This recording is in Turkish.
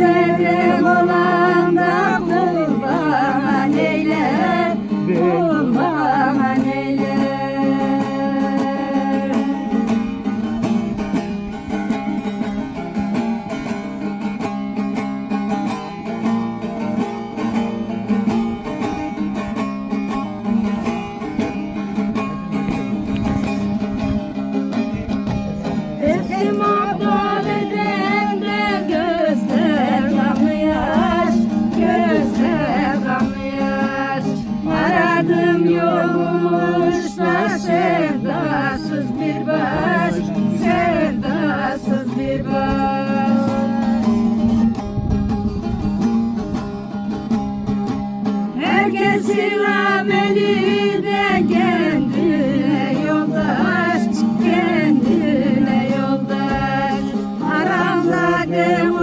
Це не вона. Herkesin ameli de kendine yoldaş, kendine yoldaş. Haramla dem